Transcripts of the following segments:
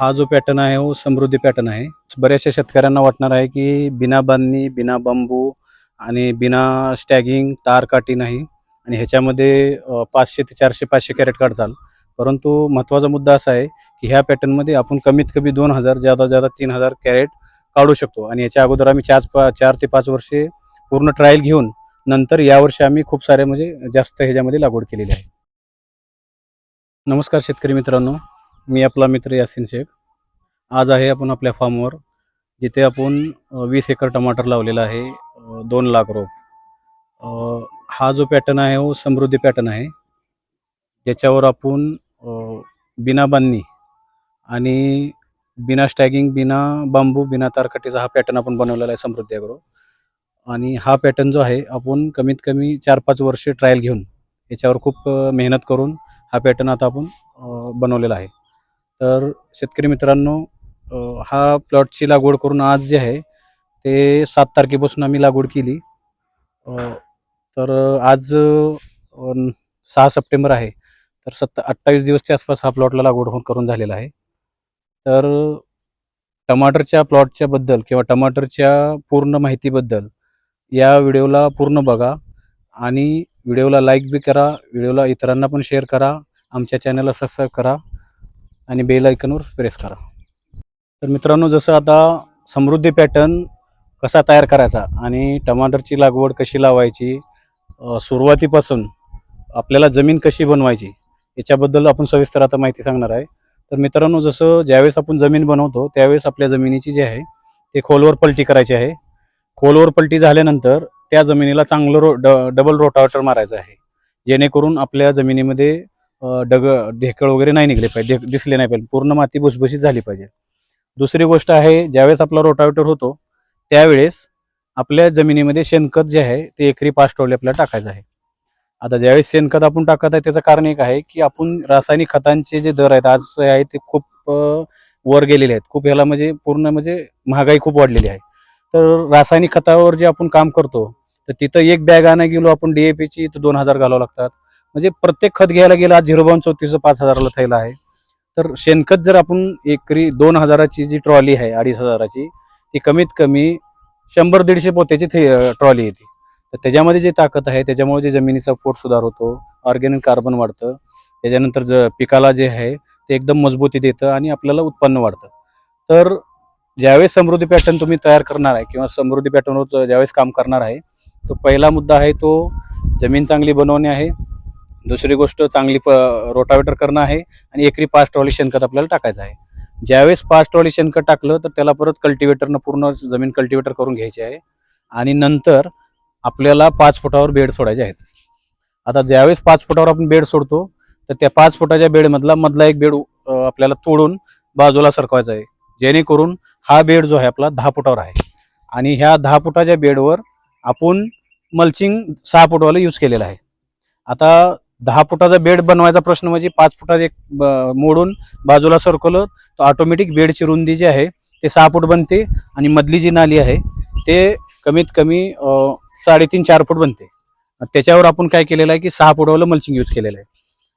हा जो पॅटर्न आहे हो समृद्धी पॅटर्न आहे. बऱ्याचशा शेतकऱ्यांना वाटणार आहे की बिना बांधणी बिना बांबू आणि बिना स्टॅगिंग तार काठी नाही. आणि ह्याच्यामध्ये पाचशे ते चारशे पाचशे कॅरेट काढचाल परंतु महत्त्वाचा मुद्दा असा आहे की ह्या पॅटर्नमध्ये आपण कमीत कमी दोन हजार ज्यादा ज्यादा तीन हजार कॅरेट काढू शकतो. आणि याच्या अगोदर आम्ही चार पा चार ते पाच वर्षे पूर्ण ट्रायल घेऊन नंतर यावर्षी आम्ही खूप सारे म्हणजे जास्त ह्याच्यामध्ये लागवड केलेली आहे. नमस्कार शेतकरी मित्रांनो. मी आपला मित्र यासिन शेख. आज आहे आपण आपल्या फार्मवर जिथे आपण वीस एकर टमाटर लावलेला आहे दोन लाख रोप. हा जो पॅटर्न आहे हो समृद्धी पॅटर्न आहे. ज्याच्यावर आपण बिना बांधणी आणि बिना स्टॅगिंग बिना बांबू बिना तारकटीचा हा पॅटर्न आपण बनवलेला आहे समृद्धी अग्रो. आणि हा पॅटर्न जो आहे आपण कमीत कमी चार पाच वर्षे ट्रायल घेऊन याच्यावर खूप मेहनत करून हा पॅटर्न आता आपण बनवलेला आहे. तर शेतकरी मित्रांनो हा प्लॉटची लागवड करून आज जे आहे ते सात तारखेपासून आम्ही लागवड केली. तर आज सहा सप्टेंबर आहे तर सत्ता अठ्ठावीस दिवसच्या आसपास हा प्लॉटला लागवड करून झालेला आहे. तर टमाटरच्या प्लॉटच्या बद्दल किंवा टमाटरच्या पूर्ण माहितीबद्दल या व्हिडिओला पूर्ण बघा आणि व्हिडिओला लाईक बी करा व्हिडिओला इतरांना पण शेअर करा आमच्या चॅनलला सबस्क्राईब करा. आणि बेल आयकनवर प्रेस करा. तर मित्रांनो जसं आता समृद्धी पॅटर्न कसा तयार करायचा आणि टमाटरची लागवड कशी लावायची सुरुवातीपासून आपल्याला जमीन कशी बनवायची याच्याबद्दल आपण सविस्तर आता माहिती सांगणार आहे. तर मित्रांनो जसं ज्यावेळेस आपण जमीन बनवतो त्यावेळेस आपल्या जमिनीची जी आहे ते खोलवर पलटी करायची आहे. खोलवर पलटी झाल्यानंतर त्या जमिनीला चांगलं रो ड डबल रोटावेटर मारायचं आहे. जेणेकरून आपल्या जमिनीमध्ये डग ढेकळ वगैरे नाही निघले पाहिजे ढेक- दिसले नाही पाहिजे. पूर्ण माती भुसभुशीत झाली पाहिजे. दुसरी गोष्ट आहे ज्यावेळेस आपला रोटावेटर होतो त्यावेळेस आपल्या जमिनीमध्ये शेणखत जे आहे ते एकरी पाच टोले आपल्याला टाकायचं आहे. आता ज्यावेळेस शेणखत आपण टाकत आहे त्याचं कारण एक आहे की आपण रासायनिक खतांचे जे दर आहेत आज जे आहे ते खूप वर गेलेले आहेत. खूप ह्याला म्हणजे पूर्ण म्हणजे महागाई खूप वाढलेली आहे. तर रासायनिक खतावर जे आपण काम करतो तर तिथं एक बॅग आणायला गेलो आपण डीएपीची तर दोन हजार घालावं लागतात. म्हणजे प्रत्येक खत घ्यायला गेलं आज झिरो बावन चौतीसचं पाच हजाराला थैला आहे. तर शेणखत जर आपण एकरी दोन हजाराची जी ट्रॉली आहे अडीच हजाराची ती कमीत कमी शंभर दीडशे पोत्याची ट्रॉली येते. तर त्याच्यामध्ये जी ताकद आहे त्याच्यामुळे जे जमिनीचा पोट सुधार होतो ऑर्गॅनिक कार्बन वाढतं त्याच्यानंतर ज पिकाला जे आहे ते एकदम मजबूती देतं आणि आपल्याला उत्पन्न वाढतं. तर ज्यावेळेस समृद्धी पॅटर्न तुम्ही तयार करणार आहे किंवा समृद्धी पॅटर्नवर ज्यावेळेस काम करणार आहे तो पहिला मुद्दा आहे तो जमीन चांगली बनवणे आहे. दुसरी गोष्ट चांगली प रोटावेटर करणं आहे आणि एकरी पाच ट्रॉली शेणखत आपल्याला टाकायचं आहे. ज्यावेळेस पाच ट्रॉली शेणखत टाकलं तर त्याला परत कल्टिवेटरनं पूर्ण जमीन कल्टिवेटर करून घ्यायची आहे. आणि नंतर आपल्याला पाच फुटावर बेड सोडायचे आहेत. आता ज्यावेळेस पाच फुटावर आपण बेड सोडतो तर त्या पाच फुटाच्या बेडमधला मधला एक बेड आपल्याला तोडून बाजूला सरकवायचा आहे. जेणेकरून हा बेड जो आहे आपला दहा फुटावर आहे. आणि ह्या दहा फुटाच्या बेडवर आपण मल्चिंग सहा फुटवाला यूज केलेला आहे. आता दहा फुटाचा बेड बनवायचा प्रश्न म्हणजे पाच फुटाचे एक ब- मोडून बाजूला सरकवलं तर ऑटोमॅटिक बेडची रुंदी जी आहे ते सहा फूट बनते आणि मधली जी नाली आहे ते कमीत कमी साडेतीन चार फूट बनते. त्याच्यावर आपण काय केलेलं आहे की सहा फुटवालं मल्चिंग यूज केलेलं आहे.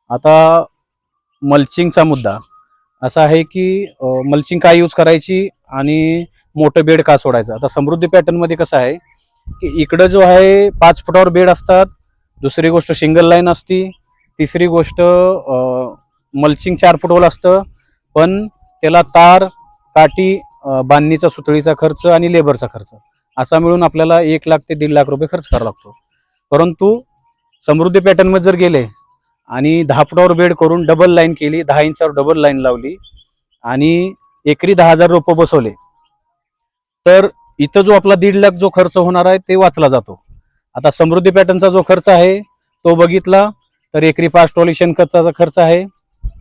आता मल्चिंगचा मुद्दा असा आहे की मल्चिंग काय यूज करायची आणि मोठं बेड का सोडायचं? आता समृद्धी पॅटर्नमध्ये कसं आहे की इकडं जो आहे पाच फुटावर बेड असतात दुसरी गोष्ट सिंगल लाईन असती तिसरी गोष्ट मल्चिंग चार फुटवलं असतं पण त्याला तार काठी बांधणीचा सुतळीचा खर्च आणि लेबरचा खर्च. असा मिळून आपल्याला एक लाख ते दीड लाख रुपये खर्च करावा लागतो. परंतु समृद्धी पॅटर्नमध्ये जर गेले आणि दहा फुटावर बेड करून डबल लाईन केली दहा इंचावर डबल लाईन लावली आणि एकरी दहा हजार रोपं बसवले तर इथं जो आपला दीड लाख जो खर्च होणार आहे ते वाचला जातो. आता समृद्धी पॅटर्नचा जो खर्च आहे तो बघितला तर एकरी पाच ट्रॉली शेणखतचा खर्च आहे.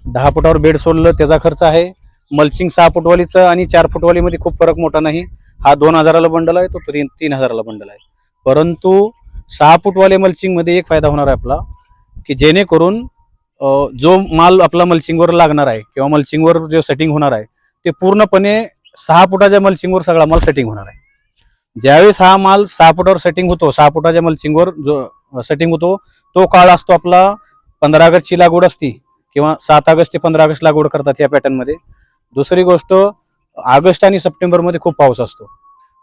दहा फुटावर बेड सोडलं त्याचा खर्च आहे. मल्चिंग सहा फुटवालीचा आणि चार फुटवालीमध्ये खूप फरक मोठा नाही. हा दोन हजाराला बंडल आहे तो तीन तीन हजाराला बंडल आहे. परंतु सहा फुटवाले मल्चिंगमध्ये एक फायदा होणार आहे आपला की जेणेकरून जो माल आपला मल्चिंगवर लागणार आहे किंवा मल्चिंगवर जे सेटिंग होणार आहे ते पूर्णपणे सहा फुटाच्या मल्चिंगवर सगळा माल सेटिंग होणार आहे. ज्यावेळेस हा माल सहा फुटावर सेटिंग होतो सहा फुटाच्या मल्चिंगवर जो सेटिंग होतो तो काळ असतो आपला पंधरा ऑगस्टची लागवड असती किंवा सात ऑगस्ट ते पंधरा ऑगस्ट लागवड करतात या पॅटर्नमध्ये दुसरी गोष्ट ऑगस्ट आणि सप्टेंबरमध्ये खूप पाऊस असतो.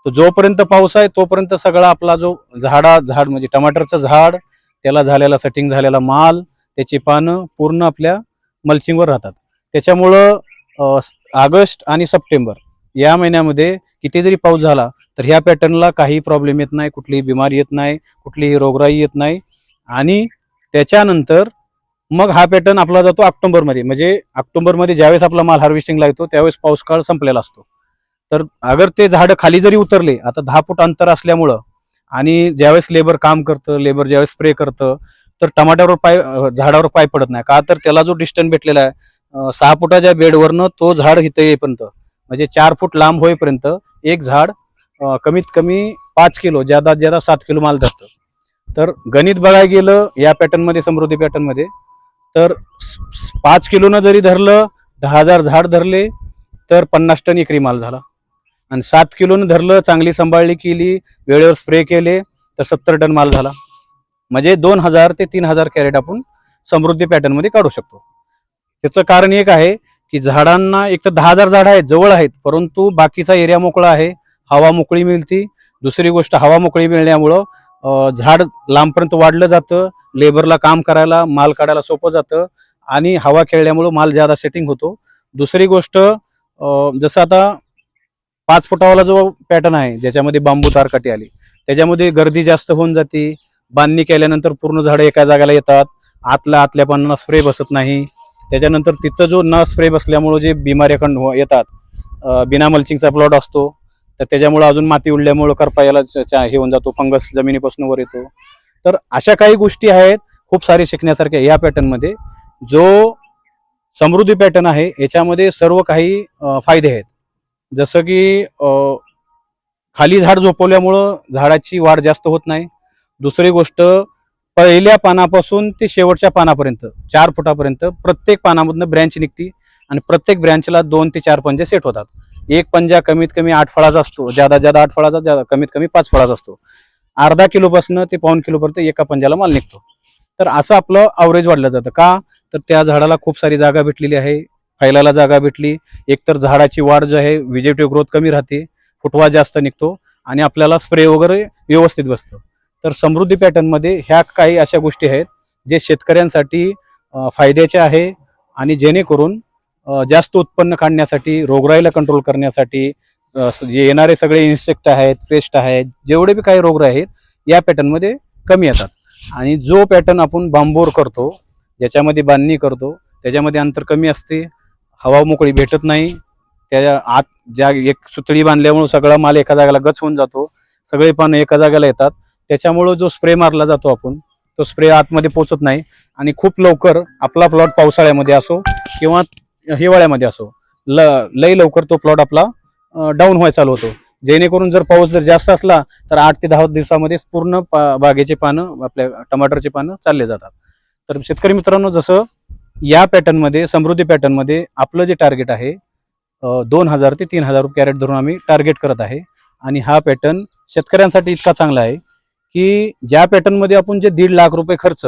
तर जोपर्यंत पाऊस आहे तोपर्यंत सगळा आपला जो झाडा झाड म्हणजे टमाटरचं झाड त्याला झालेला सेटिंग झालेला माल त्याची पानं पूर्ण आपल्या मल्चिंगवर राहतात. त्याच्यामुळं ऑगस्ट आणि सप्टेंबर या महिन्यामध्ये किती जरी पाऊस झाला तर ह्या पॅटर्नला काही प्रॉब्लेम येत नाही कुठलीही बिमारी येत नाही कुठलीही रोगराई येत नाही. आणि त्याच्यानंतर मग हा पॅटर्न आपला जातो ऑक्टोबरमध्ये. म्हणजे ऑक्टोबरमध्ये ज्यावेळेस आपला माल हार्वेस्टिंगला येतो त्यावेळेस पाऊस काळ संपलेला असतो. तर अगर ते झाडं खाली जरी उतरले आता दहा फूट अंतर असल्यामुळं आणि ज्यावेळेस लेबर काम करतं लेबर ज्यावेळेस स्प्रे करतं तर टमाट्यावर पाय झाडावर पाय पडत नाही. का तर त्याला जो डिस्टन्स भेटलेला आहे सहा फुटाच्या बेडवरनं तो झाड इथं येईपर्यंत म्हणजे चार फूट लांब होईपर्यंत एक झाड कमीत कमी पाच किलो ज्यादा ज्यादा सात किलो माल धरतं. तर गणित बघायला गेलं या पॅटर्नमध्ये समृद्धी पॅटर्नमध्ये तर पाच किलोनं जरी धरलं दहा हजार झाड धरले तर पन्नास टन एकरी माल झाला. आणि सात किलोनं धरलं चांगली सांभाळणी केली वेळेवर स्प्रे केले तर सत्तर टन माल झाला. म्हणजे दोन हजार ते तीन हजार कॅरेट आपण समृद्धी पॅटर्नमध्ये काढू शकतो. त्याचं कारण एक आहे की झाडांना एक तर दहा हजार झाडं आहेत जवळ आहेत परंतु बाकीचा एरिया मोकळा आहे हवा मोकळी मिळती. दुसरी गोष्ट हवा मोकळी मिळण्यामुळं झाड लांबपर्यंत वाढलं जातं. लेबरला काम करायला माल काढायला सोपं जातं. आणि हवा खेळल्यामुळं माल ज्यादा सेटिंग होतो. दुसरी गोष्ट जसं आता पाच फुटावाला जो पॅटर्न आहे ज्याच्यामध्ये बांबू तारकाटी आली त्याच्यामध्ये गर्दी जास्त होऊन जाते. बांधणी केल्यानंतर पूर्ण झाडं एका जागेला येतात. आतल्या आतल्या पानांना स्प्रे बसत नाही. त्याच्यानंतर तिथं जो न स्प्रे बसल्यामुळं जे बिमाऱ्याकडून हो- येतात. बिना मल्चिंगचा प्लॉट असतो. तर त्याच्यामुळं अजून माती उडल्यामुळं करपायाला याला हे होऊन जातो फंगस जमिनीपासून वर येतो. तर अशा काही गोष्टी आहेत खूप सारे शिकण्यासारख्या या पॅटर्नमध्ये जो समृद्धी पॅटर्न आहे याच्यामध्ये सर्व काही फायदे आहेत. जसं की खाली झाड झोपवल्यामुळं झाडाची वाढ जास्त होत नाही. दुसरी गोष्ट पहिल्या पानापासून ते शेवटच्या पानापर्यंत चार फुटापर्यंत प्रत्येक पानामधनं ब्रँच निघती आणि प्रत्येक ब्रँचला दोन ते चार पंजे सेट होतात. एक पंजा कमीत कमी आठ फळाचा असतो ज्यादा ज्यादा आठ फळाचा ज्यादा कमीत कमी पाच फळाचा असतो. अर्धा किलोपासून ते पाऊन किलोपर्यंत एका पंजाला माल निघतो. तर असं आपलं अवरेज वाढलं जातं. का? तर त्या झाडाला खूप सारी जागा भेटलेली आहे. फैलायला जागा भेटली. एकतर झाडाची वाढ जी आहे विजेटिव्ह ग्रोथ कमी राहते. फुटवा जास्त निघतो आणि आपल्याला स्प्रे वगैरे व्यवस्थित बसतं. तर समृद्धी पॅटर्नमध्ये ह्या काही अशा गोष्टी आहेत जे शेतकऱ्यांसाठी फायद्याच्या आहे आणि जेणेकरून जास्त उत्पन्न काढण्यासाठी रोगराईला कंट्रोल करण्यासाठी जे येणारे सगळे इन्सेक्ट आहेत पेस्ट आहेत जेवढे बी काही रोग आहेत या पॅटर्नमध्ये कमी येतात. आणि जो पॅटर्न आपण बांबोर करतो ज्याच्यामध्ये बांधणी करतो त्याच्यामध्ये अंतर कमी असते हवा मोकळी भेटत नाही त्याच्या आत ज्या एक सुतळी बांधल्यामुळे सगळा माल एका जागेला गच होऊन जातो सगळे पानं एका जागेला येतात त्याच्यामुळं जो स्प्रे मारला जातो आपण तो स्प्रे आतमध्ये पोचत नाही. आणि खूप लवकर आपला प्लॉट पावसाळ्यामध्ये असो किंवा हिवाळ्यामध्ये असो. ल लई लवकर तो प्लॉट आपला डाऊन व्हायला चालू होतो. जेणेकरून जर पाऊस जर जास्त असला तर आठ ते दहा दिवसामध्येच पूर्ण पा- बागेचे पानं आपल्या टमाटरचे पानं चालले जातात. तर शेतकरी मित्रांनो जसं या पॅटर्नमध्ये समृद्धी पॅटर्नमध्ये आपलं जे टार्गेट आहे दोन हजार ते तीन हजार रुपये कॅरेट धरून आम्ही टार्गेट करत आहे. आणि हा पॅटर्न शेतकऱ्यांसाठी इतका चांगला आहे की ज्या पॅटर्नमध्ये आपण जे दीड लाख रुपये खर्च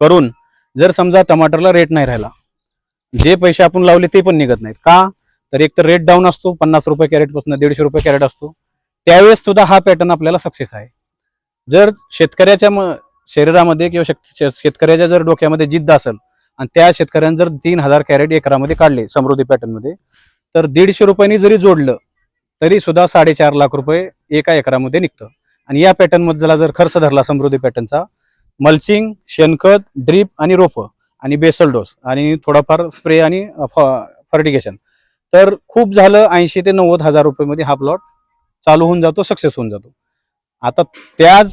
करून जर समजा टमाटरला रेट नाही राहिला जे पैसे आपण लावले ते पण निघत नाहीत. का? तर एक तर रेट डाऊन असतो पन्नास रुपये कॅरेटपासून दीडशे रुपये कॅरेट असतो. त्यावेळेस सुद्धा हा पॅटर्न आपल्याला सक्सेस आहे. जर शेतकऱ्याच्या शरीरामध्ये किंवा शेत- शे- शेतकऱ्याच्या जर डोक्यामध्ये जिद्द असेल आणि त्या शेतकऱ्यानं जर तीन हजार कॅरेट एकरामध्ये काढले समृद्धी पॅटर्नमध्ये तर दीडशे रुपयांनी जरी जोडलं तरी सुद्धा साडेचार लाख रुपये एका एकरामध्ये निघतं. आणि या पॅटर्नमधला जर खर्च धरला समृद्धी पॅटर्नचा मल्चिंग शेणखत ड्रीप आणि रोपं आणि बेसल डोस आणि थोडाफार स्प्रे आणि फर्टिगेशन. तर खूप झालं ऐंशी ते नव्वद हजार रुपयेमध्ये हा प्लॉट चालू होऊन जातो सक्सेस होऊन जातो. आता त्याच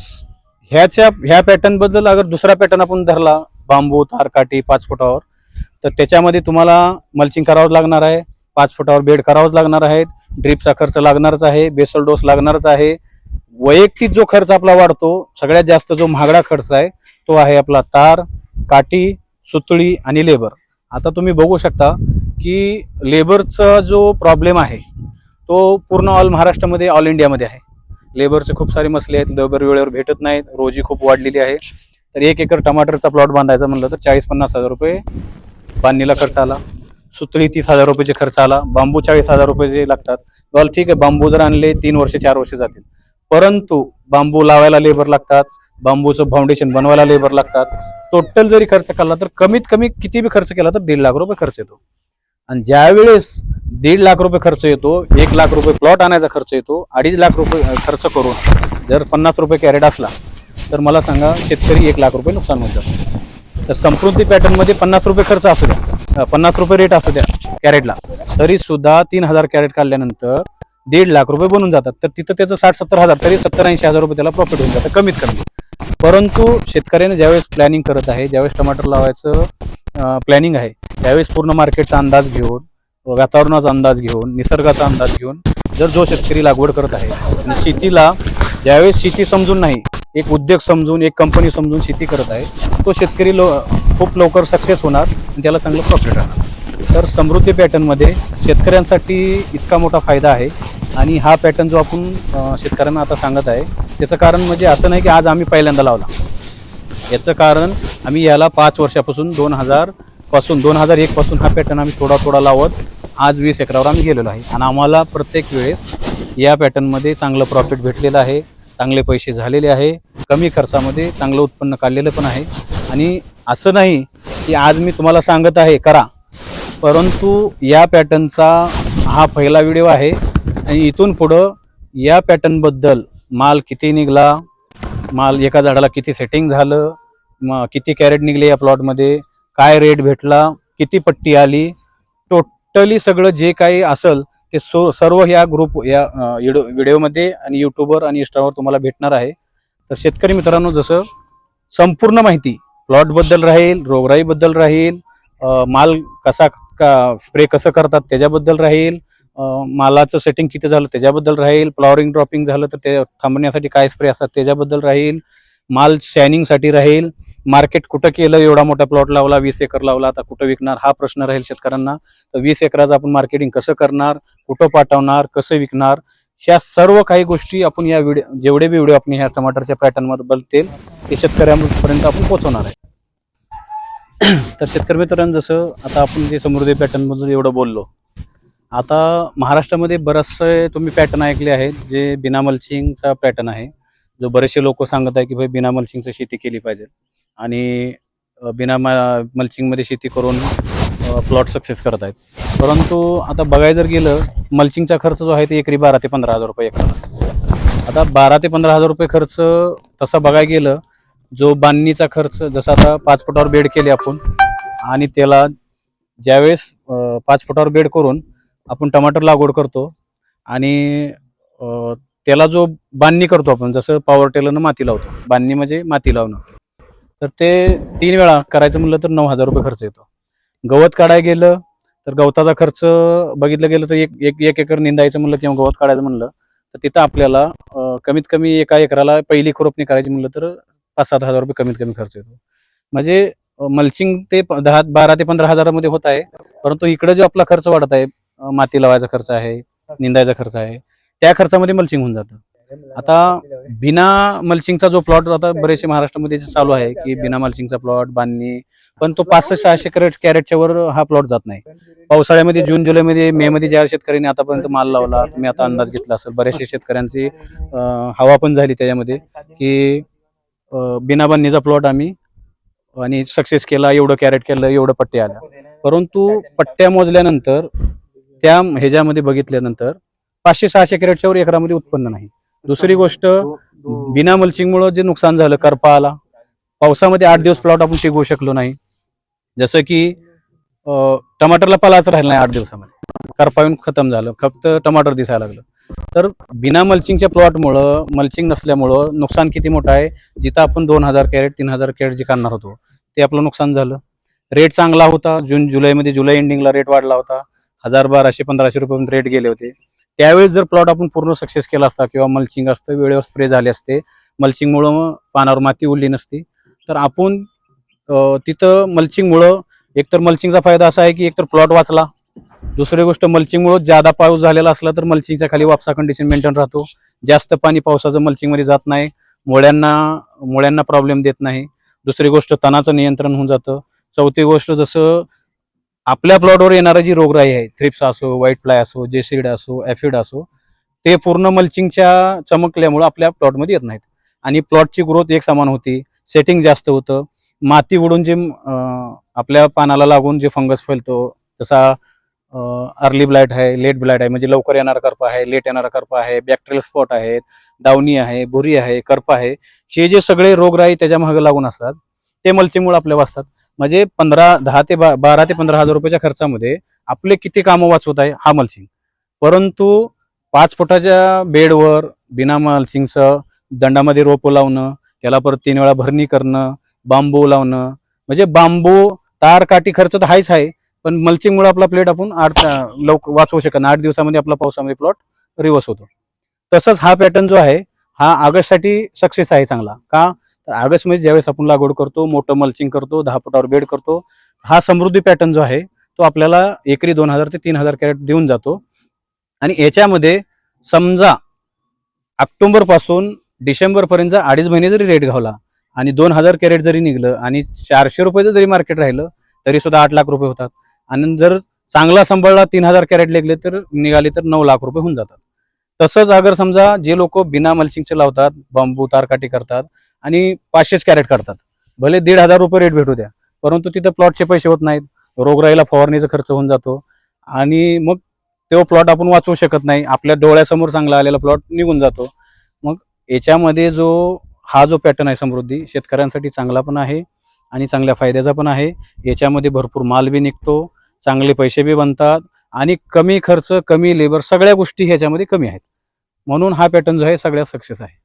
ह्याच्या ह्या पॅटर्नबद्दल अगर दुसरा पॅटर्न आपण धरला बांबू तारकाठी पाच फुटावर तर त्याच्यामध्ये तुम्हाला मल्चिंग करावंच लागणार आहे पाच फुटावर बेड करावंच लागणार आहे ड्रीपचा खर्च लागणारच आहे बेसल डोस लागणारच आहे. वैयक्तिक जो खर्च आपला वाढतो सगळ्यात जास्त जो महागडा खर्च आहे तो आहे आपला तार काठी सुतळी आणि लेबर. आता तुम्ही बघू शकता की लेबरचा जो प्रॉब्लेम आहे तो पूर्ण ऑल महाराष्ट्रामध्ये ऑल इंडियामध्ये आहे. लेबरचे खूप सारे मसले आहेत लेबर वेळेवर भेटत नाहीत रोजी खूप वाढलेली आहे. तर एक एकर टमाटरचा प्लॉट बांधायचा म्हणलं तर चाळीस पन्नास हजार रुपये बांधणीला खर्च आला. सुतळी तीस हजार रुपयाचे खर्च आला. बांबू चाळीस हजार रुपये जे लागतात. well, ठीक आहे बांबू जर आणले तीन वर्ष चार वर्ष जातील. परंतु बांबू लावायला लेबर लागतात. बांबूचं फाउंडेशन बनवायला लेबर लागतात. टोटल जरी खर्च केला तर कमीत कमी किती बी खर्च केला तर दीड लाख रुपये खर्च येतो. आणि ज्यावेळेस दीड लाख रुपये खर्च येतो एक लाख रुपये प्लॉट आणायचा खर्च येतो अडीच लाख रुपये खर्च करून जर पन्नास रुपये कॅरेट असला तर मला सांगा शेतकरी एक लाख रुपये नुकसान होत जातं. तर समृद्धी पॅटर्नमध्ये पन्नास रुपये खर्च असू द्या पन्नास रुपये रेट असू द्या कॅरेटला तरी सुद्धा तीन हजार कॅरेट काढल्यानंतर दीड लाख रुपये बनून जातात. तर तिथं त्याचं साठ सत्तर हजार तरी सत्तर ऐंशी हजार रुपये त्याला प्रॉफिट होऊन जातं कमीत कमी. परंतु शेतकऱ्याने ज्यावेळेस प्लॅनिंग करत आहे ज्यावेळेस टमाटर लावायचं प्लॅनिंग आहे त्यावेळेस पूर्ण मार्केटचा अंदाज घेऊन वातावरणाचा अंदाज घेऊन निसर्गाचा अंदाज घेऊन जर जो शेतकरी लागवड करत आहे आणि शेतीला ज्यावेळेस शेती समजून नाही एक उद्योग समजून एक कंपनी समजून शेती करत आहे तो शेतकरी लो खूप लवकर सक्सेस होणार आणि त्याला चांगलं प्रॉफिट राहणार. तर समृद्धी पॅटर्नमध्ये शेतकऱ्यांसाठी इतका मोठा फायदा आहे आणि हा पॅटर्न जो आपण शेतकऱ्यांना आता सांगत आहे त्याचं कारण म्हणजे असं नाही की आज आम्ही पहिल्यांदा लावला. याचं कारण आम्ही याला पाच वर्षापासून दोन हजारपासून दोन हजार एक पासून हा पॅटर्न आम्ही थोडा थोडा लावत आज वीस एकरावर आम्ही गेलेलो आहे. आणि आम्हाला प्रत्येक वेळेस या पॅटर्नमध्ये चांगलं प्रॉफिट भेटलेलं आहे चांगले पैसे झालेले आहे कमी खर्चामध्ये चांगलं उत्पन्न काढलेलं पण आहे. आणि असं नाही की आज मी तुम्हाला सांगत आहे करा. परंतु या पॅटर्नचा हा पहिला व्हिडिओ आहे. आणि इथून पुढं या पॅटर्नबद्दल माल किती निघाला? माल एका झाडाला किती सेटिंग झालं? मग किती कॅरेट निघले या प्लॉटमध्ये काय रेट भेटला? किती पट्टी आली? टोटली सगळं जे काही असेल ते सो सर्व ह्या ग्रुप या व्हिडिओमध्ये आणि यूट्यूबवर आणि इंस्टावर तुम्हाला भेटणार आहे. तर शेतकरी मित्रांनो जसं संपूर्ण माहिती प्लॉटबद्दल राहील रोगराईबद्दल राहील माल कसा का स्प्रे कसं करतात त्याच्याबद्दल राहील मालाचं सेटिंग किती झालं त्याच्याबद्दल राहील फ्लॉवरिंग ड्रॉपिंग झालं तर ते थांबण्यासाठी काय स्प्रे असतात त्याच्याबद्दल राहील माल शायनिंगसाठी राहील मार्केट कुठं केलं एवढा मोठा प्लॉट लावला वीस एकर लावला आता कुठं विकणार हा प्रश्न राहील शेतकऱ्यांना. तर वीस एकराचं आपण मार्केटिंग कसं करणार कुठं पाठवणार कसं विकणार ह्या सर्व काही गोष्टी आपण या व्हिडिओ जेवढे बी व्हिडिओ आपण ह्या टमाटरच्या पॅटर्नमध्ये बलतील ते शेतकऱ्यांपर्यंत आपण पोहोचवणार आहे. तर शेतकरी मित्रांनो जसं आता आपण जे समृद्धी पॅटर्नमधून एवढं बोललो आता महाराष्ट्रामध्ये बरेचसे तुम्ही पॅटर्न ऐकले आहेत जे बिना मल्चिंगचा पॅटर्न आहे. जो बरेचसे लोक सांगत आहे की भाई बिना मल्चिंगचं शेती केली पाहिजे. आणि बिना बिना मल्चिंगमध्ये शेती करून प्लॉट सक्सेस करत आहेत. परंतु आता बघायला जर गेलं मल्चिंगचा खर्च जो आहे ते एकरी बारा ते पंधरा हजार रुपये एकराला आता बारा ते पंधरा हजार रुपये खर्च तसा बघायला गेलं जो बांधणीचा खर्च जसा आता पाच फुटावर बेड केले आपण आणि त्याला ज्यावेळेस पाच फुटावर बेड करून आपण टमाटर लागवड करतो आणि त्याला जो बांधणी करतो आपण जसं पॉवर टेलरनं माती लावतो. बांधणी म्हणजे माती लावणं. तर ते तीन वेळा करायचं म्हणलं तर नऊ हजार रुपये खर्च येतो. गवत काढायला गेलं तर गवताचा खर्च बघितलं गेलं तर एक एक एक एकर निंदायचं म्हणलं किंवा गवत काढायचं म्हणलं तर तिथं आपल्याला कमीत कमी एका एकराला पहिली खुरपणी करायची म्हणलं तर पाच सात हजार रुपये कमीत कमी खर्च येतो. म्हणजे मल्चिंग ते प- दहा बारा ते पंधरा हजारामध्ये होत आहे. परंतु इकडे जो आपला खर्च वाढत आहे माती लावायचा खर्च आहे निंदायचा खर्च आहे. त्या खर्चामध्ये मल्चिंग होऊन जातं. आता बिना मल्चिंगचा जो प्लॉट आता बरेचसे महाराष्ट्रामध्ये चालू आहे की बिना मल्चिंगचा प्लॉट बांधणी पण तो पाचशे सहाशे कॅरेट कॅरेटच्या वर हा प्लॉट जात नाही. पावसाळ्यामध्ये जून जुलैमध्ये मे मध्ये ज्या शेतकऱ्यांनी आतापर्यंत माल लावला तुम्ही आता अंदाज घेतला असेल बऱ्याचशा शेतकऱ्यांची हवा पण झाली त्याच्यामध्ये की बिना बांधणीचा प्लॉट आम्ही आणि सक्सेस केला एवढं कॅरेट केलं एवढं पट्टे आल्या. परंतु पट्ट्या मोजल्यानंतर त्या ह्याच्यामध्ये बघितल्यानंतर पाचशे सहाशे कॅरेटच्या वर एकरामध्ये उत्पन्न नाही. दुसरी गोष्ट बिना मल्चिंगमुळं जे नुकसान झालं करपा आला पावसामध्ये आठ दिवस प्लॉट आपण टिकवू शकलो नाही. जसं की टमाटरला पालाच राहिला नाही आठ दिवसामध्ये. करपा येऊन खतम झालं फक्त टमाटर दिसायला लागलं. तर बिना मल्चिंगच्या प्लॉटमुळं मल्चिंग नसल्यामुळं नुकसान किती मोठं आहे? जिथं आपण दोन हजार कॅरेट तीन हजार कॅरेट जे काढणार होतो ते आपलं नुकसान झालं. रेट चांगला होता. जून जुलैमध्ये जुलै एंडिंगला रेट वाढला होता. हजार बाराशे पंधराशे रुपयेपर्यंत रेट गेले होते. त्यावेळेस जर प्लॉट आपण पूर्ण सक्सेस केला असता किंवा मल्चिंग असतं वेळेवर स्प्रे झाले असते मल्चिंगमुळं पानावर माती उरली नसती. तर आपण तिथं मल्चिंगमुळं एकतर मल्चिंगचा फायदा असा आहे की एकतर प्लॉट वाचला. दुसरी गोष्ट मल्चिंगमुळं ज्यादा पाऊस झालेला असला तर मल्चिंगच्या खाली वापसा कंडिशन मेंटेन राहतो. जास्त पाणी पावसाचं मल्चिंगमध्ये जात नाही. मुळ्यांना मुळ्यांना प्रॉब्लेम देत नाही. दुसरी गोष्ट तणाचं नियंत्रण होऊन जातं. चौथी गोष्ट जसं आपल्या प्लॉटवर येणारी जी रोगराई आहे थ्रिप्स असो व्हाईट फ्लाय असो जेसिड असो ॲफिड असो ते पूर्ण मल्चिंगच्या चमकल्यामुळं आपल्या प्लॉटमध्ये येत नाहीत. आणि प्लॉटची ग्रोथ एक समान होती. सेटिंग जास्त होतं. माती उडून जे आपल्या पानाला लागून जे फंगस फैलतो जसा अर्ली ब्लाइट आहे लेट ब्लाइट आहे म्हणजे लवकर येणारा करपा आहे लेट येणारा करपा आहे बॅक्टेरियल स्पॉट आहेत दावणी आहे भुरी आहे कर्प आहे हे जे सगळे रोगराई त्याच्यामागे लागून असतात ते मल्चिंगमुळे आपल्या वाचतात. म्हणजे पंधरा दहा ते बा बारा ते पंधरा हजार रुपयाच्या खर्चामध्ये आपले किती कामं वाचवत आहे हा मल्चिंग परंतु पाच फुटाच्या बेडवर बिना मल्चिंगचं दंडामध्ये रोपं लावणं त्याला परत तीन वेळा भरणी करणं बांबू लावणं म्हणजे बांबू तार काठी खर्च तर हाच आहे पण मल्चिंगमुळे आपला प्लेट आपण आठ लवकर वाचवू शकत आठ दिवसामध्ये आपला पावसामध्ये प्लॉट रिवर्स होतो. तसंच हा पॅटर्न जो आहे हा ऑगस्टसाठी सक्सेस आहे चांगला. का? तर ऑगस्टमध्ये ज्यावेळेस आपण लागवड करतो मोठं मल्चिंग करतो दहा फुटावर बेड करतो हा समृद्धी पॅटर्न जो आहे तो आपल्याला एकरी दोन हजार ते तीन हजार कॅरेट देऊन जातो. आणि याच्यामध्ये समजा ऑक्टोबरपासून डिसेंबर पर्यंत अडीच महिने जरी रेट घावला आणि दोन हजार कॅरेट जरी निघलं आणि चारशे रुपयाचं जरी मार्केट राहिलं तरी सुद्धा आठ लाख रुपये होतात. आणि जर चांगला सांभाळला तीन हजार कॅरेट निघले तर निघाले तर नऊ लाख रुपये होऊन जातात. तसंच अगर समजा जे लोक बिना मल्चिंगचे लावतात बांबू तारकाटी करतात आणि पाचशेच कॅरेट काढतात. भले दीड हजार रुपये रेट भेटू द्या परंतु तिथं प्लॉटचे पैसे होत नाहीत. रोगराईला फवारणीचा खर्च होऊन जातो. आणि मग तो प्लॉट आपण वाचवू शकत नाही. आपल्या डोळ्यासमोर चांगला आलेला प्लॉट निघून जातो. मग याच्यामध्ये जो हा जो पॅटर्न आहे समृद्धी शेतकऱ्यांसाठी चांगला पण आहे आणि चांगल्या फायद्याचा पण आहे. याच्यामध्ये भरपूर माल बी निघतो चांगले पैसे बी बनतात आणि कमी खर्च कमी लेबर सगळ्या गोष्टी ह्याच्यामध्ये कमी आहेत. म्हणून हा पॅटर्न जो आहे सगळ्यात सक्सेस आहे.